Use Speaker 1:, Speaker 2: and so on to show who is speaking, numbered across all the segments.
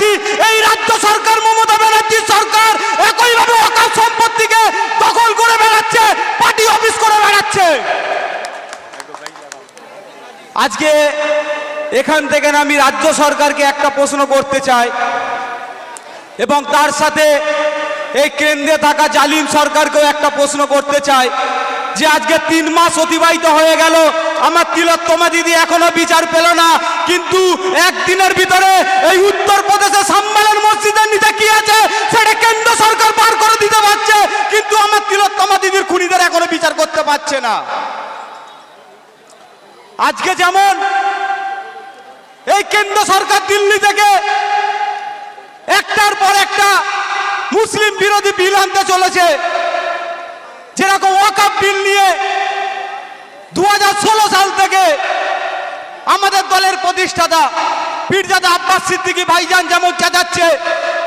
Speaker 1: পাচ্ছি এই রাজ্য সরকার, মমতা ব্যানার্জির সরকার একইভাবে অকাল সম্পত্তিকে দখল করে বেড়াচ্ছে, পার্টি অফিস করে বেড়াচ্ছে। আজকে এখান থেকে আমি রাজ্য সরকারকে একটা প্রশ্ন করতে চাই, এবং তার সাথে এই কেন্দ্রে থাকা জালিম সরকারকেও একটা প্রশ্ন করতে চাই, যে আজকে তিন মাস অতিবাহিত হয়ে গেল আমার তিলোত্তমা দিদি এখনও বিচার পেল না। কিন্তু একদিনের ভিতরে এই উত্তরপ্রদেশে সম্মেলন মসজিদের নিচে কি আছে, সেটা কেন্দ্র সরকার বার করে দিতে পারছে, কিন্তু আমার তিলোত্তমা দিদির খুনিদের এখনও বিচার করতে পারছে না। আজকে যেমন এই কেন্দ্র সরকার দিল্লি থেকে একটার পর একটা মুসলিম বিরোধী বিল আনতে চলেছে। যেরকম ওয়াকাপ বিল নিয়ে দুহাজার ষোলো সাল থেকে আমাদের দলের প্রতিষ্ঠাতা পীরজাদা আব্বাস সিদ্দিকী ভাইজান যেমন চেঁচাচ্ছে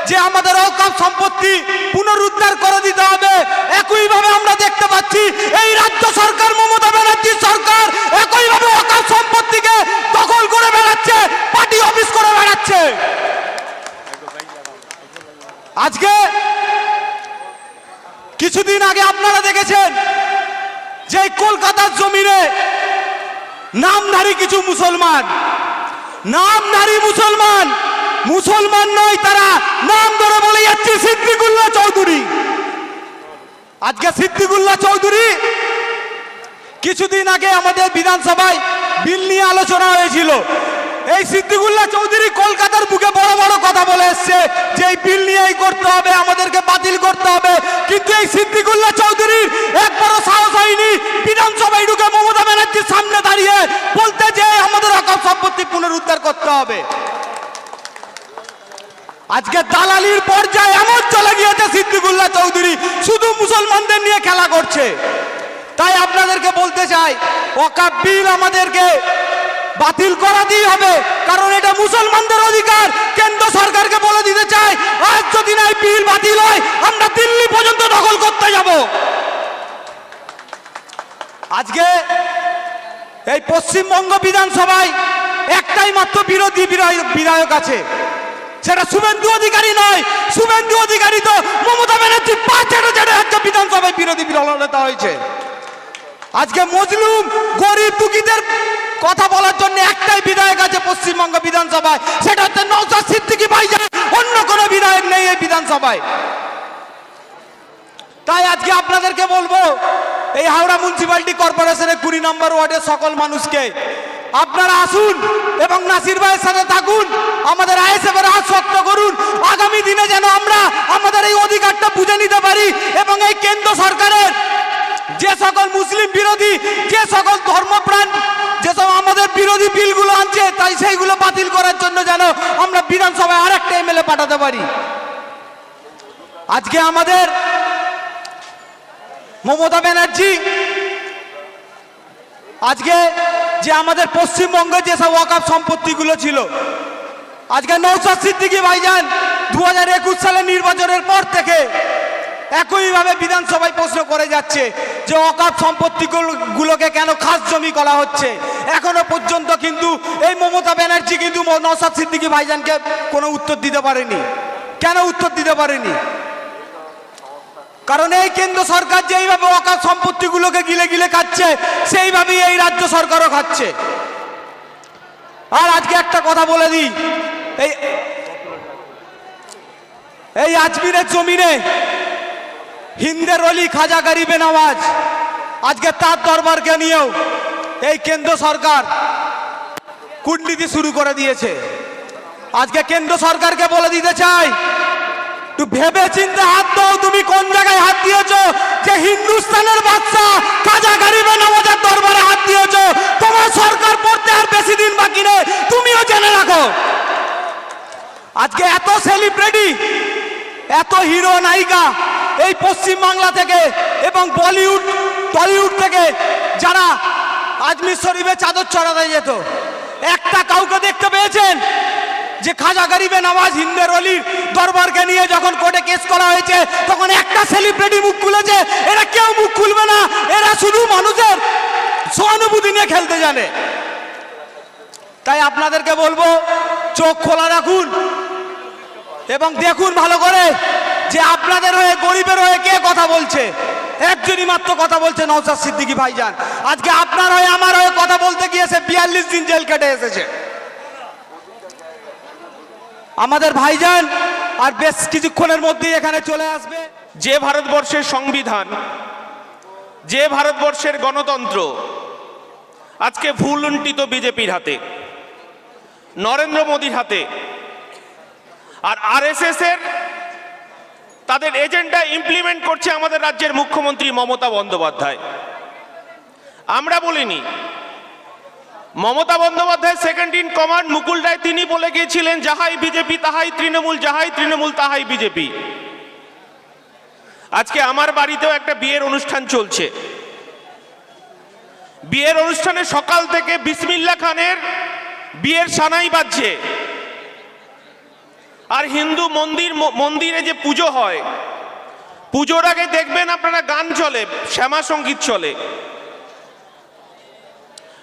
Speaker 1: যে আমাদের অকাপ সম্পত্তি পুনরুদ্ধার করে দিতে হবে, একইভাবে আমরা দেখতে পাচ্ছি এই রাজ্য সরকার, মমতা ব্যানার্জির সরকার একইভাবে অকাপ সম্পত্তিকে দখল করে বেড়াচ্ছে, পার্টি অফিস করে বেড়াচ্ছে। আজকে কিছুদিন আগে আপনারা দেখেছেন যে কলকাতার জমিনে নামধারী কিছু মুসলমান নামধারী মুসলমান মুসলমান নয় তারা নাম ধরে বলে যাচ্ছে সিদ্দিকুল্লাহ চৌধুরী। আজকে সিদ্দিকুল্লাহ চৌধুরী কিছুদিন আগে আমাদের বিধানসভায় বিল নিয়ে আলোচনা হয়েছিল। এই সিদ্দিকুল্লাহ চৌধুরী কলকাতার বুকে বড় বড় কথা বলে এসছে, যে এই বিল নিয়েই করতে হবে, আমাদেরকে বাতিল করতে হবে। কিন্তু এই সিদ্দিকুল্লাহ চৌধুরীর একবারও সাহস হয়নি, বিধানসভায় ঢুকে মমতা ব্যানার্জির সামনে দাঁড়িয়ে বলতে যে আমাদের অকাপ সম্পত্তি পুনরুদ্ধার করতে হবে। আজকে দালালির পর্যায়ে এমন চলে গিয়েছে সিদ্দিকুল্লাহ চৌধুরী, শুধু মুসলমানদের নিয়ে খেলা করছে। তাই আপনাদেরকে বলতে চাই ওকাপ বিল আমাদেরকে বাতিল করাতেই হবে। কারণ এটা মুসলমানদের অধিকার। কেন্দ্র সরকারকে বলে দিতে চাই, আজ যদি না এই বিল বাতিল হয়, আমরা দিল্লি পর্যন্ত দখল করতে যাব। আজকে এই পশ্চিমবঙ্গ বিধানসভায় একটাই মাত্র বিরোধী বিধায়ক আছে। সেটা শুভেন্দু অধিকারী নয়। শুভেন্দু অধিকারী তো মমতা ব্যানার্জি পাঁচ ছেড়ে ছেড়ে আজকে বিধানসভায় বিরোধী বিরোধী নেতা হয়েছে। আজকে মজলুম গরিব দুঃখীদের কথা বলার জন্য একটাই বিধায়ক আছে পশ্চিমবঙ্গ বিধানসভায়। সেটা হচ্ছে নৌসাদ সিদ্দিকী ভাইজান অন্য কোনো বিধায়ক নেই এই বিধানসভায়। তাই আজকে আপনাদেরকে বলব, এই হাওড়া মিউনিসিপ্যালিটি কর্পোরেশনের কুড়ি নম্বর ওয়ার্ডের সকল মানুষকে, আপনারা আসুন এবং নাসির ভাইয়ের সাথে থাকুন, আমাদের আইএসএফের হাত শক্ত করুন। আগামী দিনে যেন আমরা আমাদের এই অধিকারটা বুঝে নিতে পারি এবং এই কেন্দ্র সরকারের যে সকল মুসলিম বিরোধী, যে সকল ধর্মপ্রাণ যেসব আমাদের বিরোধী বিলগুলো আনছে, তাই সেইগুলো বাতিল করার জন্য যেন আমরা বিধানসভায় আর একটা এমএলএ পাঠাতে পারি। আজকে আমাদের মমতা ব্যানার্জি, আজকে যে আমাদের পশ্চিমবঙ্গে যেসব ওয়াকাপ সম্পত্তিগুলো ছিল, আজকে নৌসাদ সিদ্দিকী ভাইজান দু হাজার একুশ সালে নির্বাচনের পর থেকে একইভাবে বিধানসভায় প্রশ্ন করে যাচ্ছে যে অকাপ সম্পত্তিগুলোকে কেন খাস জমি করা হচ্ছে? এখনও পর্যন্ত কিন্তু এই মমতা ব্যানার্জি কিন্তু নসাদ সিদ্দিকী ভাইজানকে কোনো উত্তর দিতে পারেনি। কেন উত্তর দিতে পারেনি? কারণ এই কেন্দ্র সরকার যেইভাবে অকাল সম্পত্তিগুলোকে গিলে গিলে খাচ্ছে, সেইভাবেই এই রাজ্য সরকারও খাচ্ছে। আর আজকে একটা কথা বলে দিই। এই এই আজমিরের জমিনে হিন্দের অলি খাজা গরিবে নওয়াজ আজকে তার দরবারকে নিয়েও এই কেন্দ্র সরকার কূটনীতি শুরু করে দিয়েছে। আজকে কেন্দ্র সরকারকে বলে দিতে চাই, একটু ভেবে চিন্তে হাত দাও তুমি কোন জায়গায় হাত দিয়েছ, যে হিন্দুস্তানের বাচ্চা খাজা গরিবে নওয়াজের দরবারে হাত দিয়েছ, তোমার সরকার পড়তে আর বেশি দিন বাকি নেই, তুমিও জেনে রাখো। আজকে এত সেলিব্রিটি এত হিরো নায়িকা এই পশ্চিম বাংলা থেকে এবং বলিউড, টলিউড থেকে যারা আজমির শরীফে চাদর চড়াতে যেত। একটা কাউকে দেখতে পেয়েছেন? যে খাজা গরিবে নামাজ হিন্দের অলির দরবারকে নিয়ে যখন কোর্টে কেস করা হয়েছে, তখন একটা সেলিব্রিটি মুখ খুলেছে, এরা কেউ মুখ খুলবে না, এরা শুধু মানুষের সহানুভূতি নিয়ে খেলতে জানে। তাই আপনাদেরকে বলব, চোখ খোলা রাখুন এবং দেখুন ভালো করে। যে আপনাদের হয়ে, গরিবের হয়ে কে কথা বলছে? একজনই মাত্র কথা বলছে নৌসাদ সিদ্দিকী ভাইজান। আজকে আপনার হয়ে, আমার হয়ে কথা বলতে গিয়ে সে বিয়াল্লিশ দিন জেল কেটে এসেছে। আমাদের ভাইজান আর বেশ কিছুক্ষণের মধ্যেই এখানে চলে আসবে।
Speaker 2: যে ভারতবর্ষের সংবিধান, যে ভারতবর্ষের গণতন্ত্র, আজকে ভুলুণ্ঠিত বিজেপির হাতে, নরেন্দ্র মোদীর হাতে, আর আরএসএস এর তাদের এজেন্ডা ইমপ্লিমেন্ট করছে আমাদের রাজ্যের মুখ্যমন্ত্রী মমতা বন্দ্যোপাধ্যায়। আমরা বলিনি। Mamata Bandyopadhyay second in command Mukul Roy তিনি বলে গিয়েছিলেন, যাহাই বিজেপি, তাহাই তৃণমূল, যাহাই তৃণমূল, তাহাই বিজেপি। আজকে আমার বাড়িতেও একটা বিয়ের অনুষ্ঠান চলছে। বিয়ের অনুষ্ঠানে সকাল থেকে বিসমিল্লা খানের বিয়ের সানাই বাজছে। আর হিন্দু মন্দির মন্দিরে যে পুজো হয়, পুজোর আগে দেখবেন আপনারা গান চলে, শ্যামা সংগীত চলে।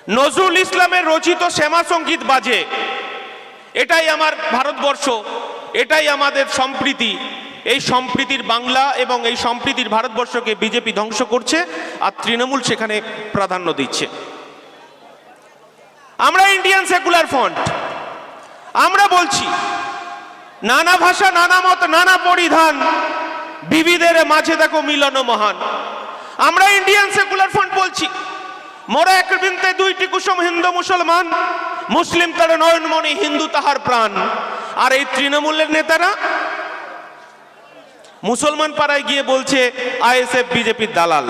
Speaker 2: নজরুল ইসলামের রচিত শ্যামা সংগীত বাজে। এটাই আমার ভারতবর্ষ, এটাই আমাদের সম্প্রীতি। এই সম্প্রীতির বাংলা এবং এই সম্প্রীতির ভারতবর্ষকে বিজেপি ধ্বংস করছে, আর তৃণমূল সেখানে প্রাধান্য দিচ্ছে। আমরা ইন্ডিয়ান সেকুলার ফ্রন্ট। আমরা বলছি নানা ভাষা, নানা মত, নানা পরিধান। বিবিধের মাঝে দেখো মিলন মহান। আমরা ইন্ডিয়ান সেকুলার ফ্রন্ট বলছি। মোরা এক বৃন্তে দুইটি কুসুম হিন্দু মুসলমান। মুসলিম তার নয়নমণি, হিন্দু তাহার প্রাণ। আর এই তৃণমূলের নেতারা? মুসলমান পাড়ায় গিয়ে বলছে, আইএসএফ বিজেপির দালাল।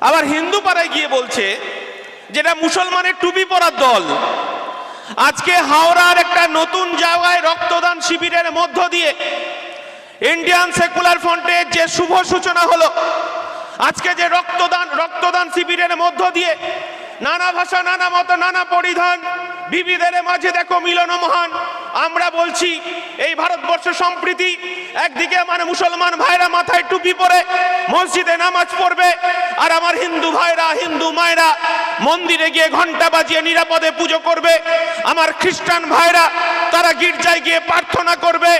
Speaker 2: আবার হিন্দু পাড়ায় গিয়ে বলছে, যেটা মুসলমানের টুপি পরার দল। আজকে হাওড়ার একটা নতুন জায়গায় রক্তদান শিবিরের মধ্য দিয়ে ইন্ডিয়ান সেকুলার ফ্রন্টের যে শুভ সূচনা হলো, আজকে যে রক্তদান রক্তদান শিবিরের মধ্য দিয়ে নানা ভাষা, নানা মত, নানা পরিধান বিবিদের মাঝে দেখো মিলন মহান। আমরা বলছি, এই ভারতবর্ষ সম্প্রীতি, একদিকে আমার মুসলমান ভাইরা মাথায় টুপি পরে মসজিদে নামাজ পড়বে, আর আমার হিন্দু ভাইরা, হিন্দু মায়েরা মন্দিরে গিয়ে ঘণ্টা বাজিয়ে নিরাপদে পুজো করবে। আমার খ্রিস্টান ভাইরা, তারা গির্জায় গিয়ে প্রার্থনা করবে।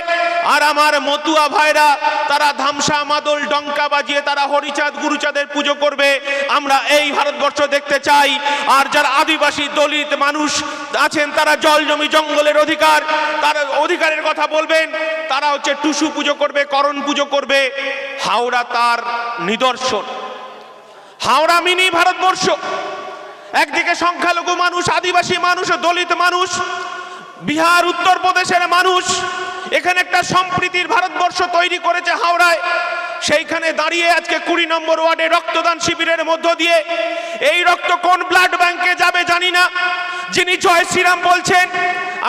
Speaker 2: আর আমার মতুয়া ভাইরা, তারা ধামসা মাদল ডঙ্কা বাজিয়ে তারা হরিচাঁদ, গুরুচাঁদের পুজো করবে। আমরা এই ভারতবর্ষ দেখতে চাই, আর যারা আদিবাসী, দলিত মানুষ আছেন, তারা জল জমি জঙ্গলের অধিকার। তার অধিকারের কথা বলবেন, তারা হচ্ছে টুসু পুজো করবে, করণ পুজো করবে। হাওড়া তার নিদর্শন। হাওড়া মিনি ভারতবর্ষ। একদিকে সংখ্যালঘু মানুষ, আদিবাসী মানুষ দলিত মানুষ, বিহার, উত্তরপ্রদেশের মানুষ। এখানে একটা সম্প্রীতির ভারতবর্ষ তৈরি করেছে হাওড়ায়। সেইখানে দাঁড়িয়ে আজকে কুড়ি নম্বর ওয়ার্ডে রক্তদান শিবিরের মধ্য দিয়ে। এই রক্ত কোন ব্লাড ব্যাংকে যাবে জানি না। যিনি জয় শ্রীরাম বলছেন,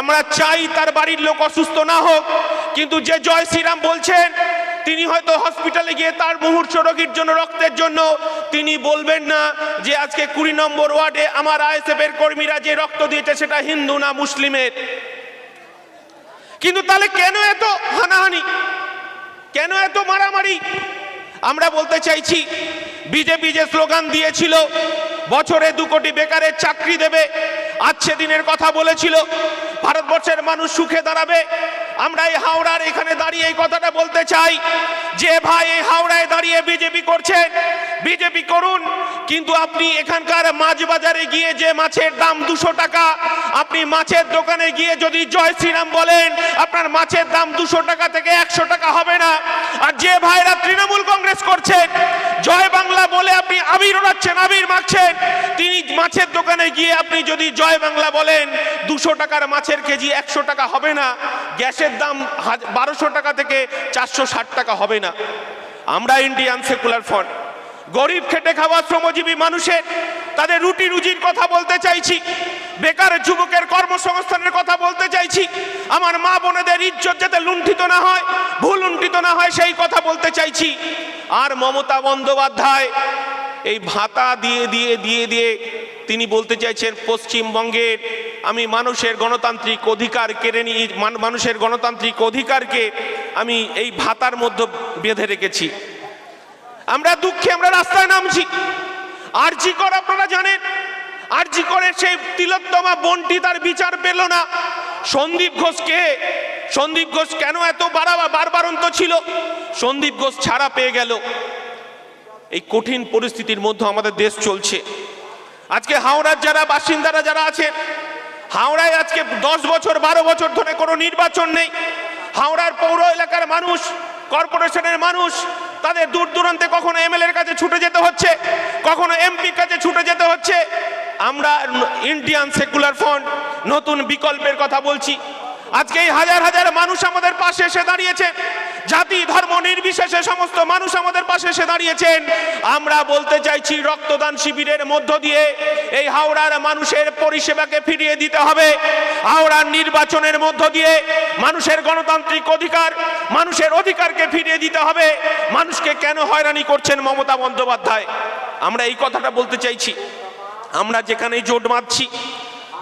Speaker 2: আমরা চাই তার বাড়ির লোক অসুস্থ না হোক। কিন্তু যে জয় শ্রীরাম বলছেন, তিনি হয়তো হসপিটালে গিয়ে তার মুহূর্ত রোগীর জন্য রক্তের জন্য তিনি বলবেন না যে আজকে কুড়ি নম্বর ওয়ার্ডে আমার আইএসএফ এর কর্মীরা যে রক্ত দিয়েছে সেটা হিন্দু না মুসলিমের। কিন্তু তাহলে কেন এত হানাহানি? কেন এত মারামারি? আমরা বলতে চাইছি, বিজেপি যে স্লোগান দিয়েছিল, বছরে দু কোটি বেকারের চাকরি দেবে আজ দিনের কথা বলেছিল, ভারতবর্ষের মানুষ সুখে দাঁড়াবে। আমরা এই হাওড়ার এখানে দাঁড়িয়ে এই কথাটা বলতে চাই যে ভাই, এই হাওড়ায় দাঁড়িয়ে বিজেপি করছেন বিজেপি করুন কিন্তু আপনি এখানকার মাছ বাজারে গিয়ে যে মাছের দাম দুশো টাকা, আপনি মাছের দোকানে গিয়ে যদি জয় শ্রীরাম বলেন, আপনার মাছের দাম দুশো টাকা থেকে একশো টাকা হবে না। আর যে ভাইরা তৃণমূল কংগ্রেস করছেন, জয় বাংলা বলে আপনি আবির ওড়াচ্ছেন আবির মাখছেন, তিনি মাছের দোকানে গিয়ে আপনি যদি জয় বাংলা বলেন, দুশো টাকার মাছের কেজি একশো টাকা হবে না, গ্যাসের দাম বারোশো টাকা থেকে চারশো ষাট টাকা হবে না। আমরা ইন্ডিয়ান সেকুলার ফ্রন্ট। গরিব খেটে খাওয়া শ্রমজীবী মানুষের তাদের রুটি রুজির কথা বলতে চাইছি, বেকার যুবকের কর্মসংস্থানের কথা বলতে চাইছি, আমার মা বোনেদের ইজ্জত যাতে লুণ্ঠিত না হয়, ভুল লুণ্ঠিত না হয় সেই কথা বলতে চাইছি। আর মমতা বন্দ্যোপাধ্যায় এই ভাতা দিয়ে দিয়ে দিয়ে দিয়ে তিনি বলতে চাইছেন, পশ্চিমবঙ্গের আমি মানুষের গণতান্ত্রিক অধিকার কেড়ে নিয়ে মান- মানুষের গণতান্ত্রিক অধিকারকে আমি এই ভাতার মধ্যে বেঁধে রেখেছি। আমরা দুঃখে আমরা রাস্তায় নামছি। আর জি কর আপনারা জানেন, আর জি করে সেই তিলোত্তমা বন্টি তার বিচার পেল না। সন্দীপ ঘোষকে সন্দীপ ঘোষ কেন এত বাড়াবা বারবারন্ত ছিল? সন্দীপ ঘোষ ছাড়া পেয়ে গেল। এই কঠিন পরিস্থিতির মধ্যে আমাদের দেশ চলছে। আজকে হাওড়ার যারা বাসিন্দারা যারা আছেন, হাওড়ায় আজকে দশ বছর, বারো বছর ধরে কোনো নির্বাচন নেই। হাওড়ার পৌর এলাকার মানুষ কর্পোরেশনের মানুষ, তাদের দূর দূরান্তে কখনো এমএলএর কাছে ছুটে যেতে হচ্ছে, কখনো এমপির কাছে ছুটে যেতে হচ্ছে। আমরা ইন্ডিয়ান সেকুলার ফ্রন্ট, নতুন বিকল্পের কথা বলছি। আজকে এই হাজার হাজার মানুষ আমাদের পাশে এসে দাঁড়িয়েছে। জাতি, ধর্ম নির্বিশেষে সমস্ত মানুষ আমাদের পাশে এসে দাঁড়িয়েছেন। আমরা বলতে চাইছি রক্তদান শিবিরের মধ্য দিয়ে এই হাওড়ার মানুষের পরিষেবাকে ফিরিয়ে দিতে হবে। হাওড়ার নির্বাচনের মধ্য দিয়ে মানুষের গণতান্ত্রিক অধিকার, মানুষের অধিকারকে ফিরিয়ে দিতে হবে। মানুষকে কেন হয়রানি করছেন মমতা বন্দ্যোপাধ্যায়? আমরা এই কথাটা বলতে চাইছি। আমরা যেখানেই জোট বাঁধছি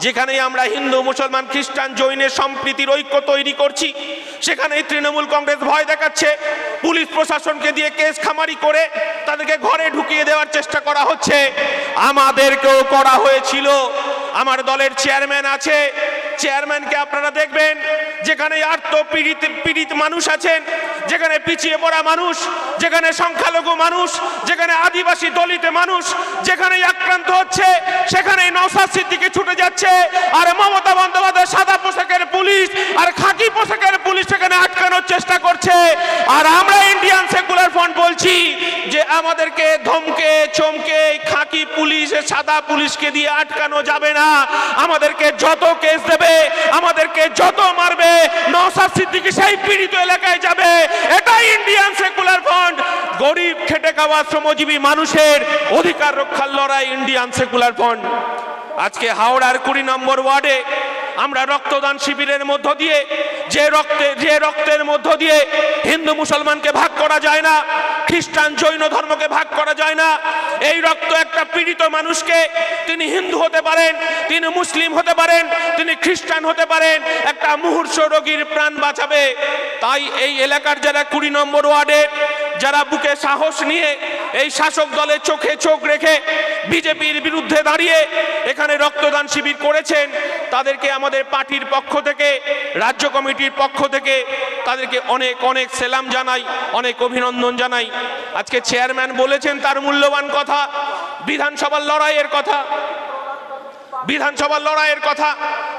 Speaker 2: যেখানেই আমরা হিন্দু, মুসলমান, খ্রিস্টান জৈনের সম্প্রীতির ঐক্য তৈরি করছি, সেখানেই তৃণমূল কংগ্রেস ভয় দেখাচ্ছে। পুলিশ প্রশাসনকে দিয়ে কেস খামারি করে তাদেরকে ঘরে ঢুকিয়ে দেওয়ার চেষ্টা করা হচ্ছে। আমাদেরকেও করা হয়েছিল। আমার দলের চেয়ারম্যান আছে। চেয়ারম্যানকে আপনারা দেখবেন। যেখানে আর্ত পীড়িত পীড়িত মানুষ আছেন, যেখানে পিছিয়ে পড়া মানুষ, যেখানে সংখ্যালঘু মানুষ, যেখানে আদিবাসী দলিত মানুষ, যেখানে আক্রান্ত হচ্ছে, সেখানে নৌসাদ সিদ্দিকে ছুটে যাচ্ছে, আর মমতা বন্দ্যোপাধ্যায় সাদা পোশাকের পুলিশ, আর খাকি পোশাকের পুলিশ সেখানে আটকানোর চেষ্টা করছে। আর আমরা ইন্ডিয়ান সেকুলার ফ্রন্ট বলছি যে আমাদেরকে ধমকে, চমকে, খাকি পুলিশ, সাদা পুলিশকে দিয়ে আটকানো যাবে না। আমাদেরকে যত কেস দেবে, আমাদেরকে যত মারবে নৌসাদ সিদ্দিকি সেই পীড়িত এলাকায় যাবে। এটাই ইন্ডিয়ান সেকুলার ফ্রন্ট। গরিব, খেটে খাওয়া, শ্রমজীবী মানুষের অধিকার রক্ষার লড়াই ইন্ডিয়ান সেকুলার ফ্রন্ট। আজকে হাওড়ার কুড়ি নম্বর ওয়ার্ডে আমরা রক্তদান শিবিরের মধ্য দিয়ে, যে রক্তে, যে রক্তের মধ্য দিয়ে হিন্দু মুসলমানকে ভাগ করা যায় না খ্রিস্টান জৈন ধর্মকে ভাগ করা যায় না। এই রক্ত একটা পীড়িত মানুষকে তিনি হিন্দু হতে পারেন, তিনি মুসলিম হতে পারেন, তিনি খ্রিস্টান হতে পারেন, একটা মুহূর্ষ রোগীর প্রাণ বাঁচাবে। তাই এই এলাকার যারা কুড়ি নম্বর ওয়ার্ডে যারা বুকে সাহস নিয়ে এই শাসক দলের চোখে চোখ রেখে বিজেপির বিরুদ্ধে দাঁড়িয়ে এখানে রক্তদান শিবির করেছেন, তাদেরকে আমাদের পার্টির পক্ষ থেকে, রাজ্য কমিটির পক্ষ থেকে তাদেরকে অনেক অনেক সেলাম জানাই, অনেক অভিনন্দন জানাই। আজকে চেয়ারম্যান বলেছেন তার মূল্যবান কথা, বিধানসভার লড়াইয়ের কথা, বিধানসভার লড়াইয়ের কথা।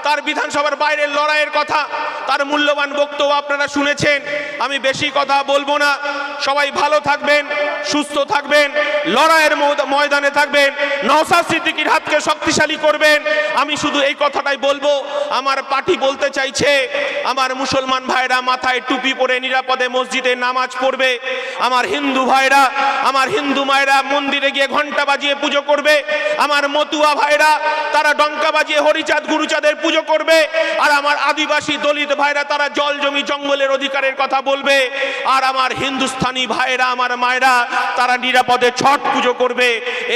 Speaker 2: তার বিধানসভার বাইরের লড়াইয়ের কথা, তার মূল্যবান বক্তব্য আপনারা শুনেছেন। আমি বেশি কথা বলব না। সবাই ভালো থাকবেন, সুস্থ থাকবেন, লড়াইয়ের ময়দা- ময়দানে থাকবেন নওসাদ সিদ্দিকির হাতকে শক্তিশালী করবেন। আমি শুধু এই কথাটাই বলব। আমার পার্টি বলতে চাইছে, আমার মুসলমান ভাইরা মাথায় টুপি পরে নিরাপদে মসজিদে নামাজ পড়বে। আমার হিন্দু ভাইরা, আমার হিন্দু মায়েরা মন্দিরে গিয়ে ঘণ্টা বাজিয়ে পুজো করবে। আমার মতুয়া ভাইরা, তারা ডঙ্কা বাজিয়ে হরিচাঁদ, গুরুচাঁদের পুজো করবে আর আমার আদিবাসী দলিত ভাইরা তারা জল জমি জঙ্গলের অধিকারের কথা বলবে আর আমার হিন্দুস্তানি ভাইরা আমার মায়েরা তারা নিরাপদে ছট পুজো করবে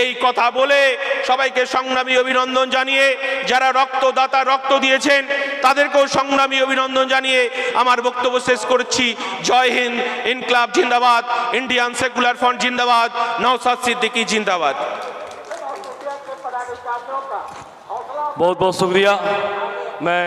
Speaker 2: এই কথা বলে সবাইকে সংগ্রামী অভিনন্দন জানিয়ে যারা রক্তদাতা রক্ত দিয়েছেন তাদেরকেও সংগ্রামী অভিনন্দন জানিয়ে আমার বক্তব্য শেষ করছি জয় হিন্দ ইনকলাব জিন্দাবাদ ইন্ডিয়ান সেকুলার ফ্রন্ট জিন্দাবাদ নওসাদ সিদ্দিকী জিন্দাবাদ
Speaker 3: बहुत बहुत शुक्रिया Mais...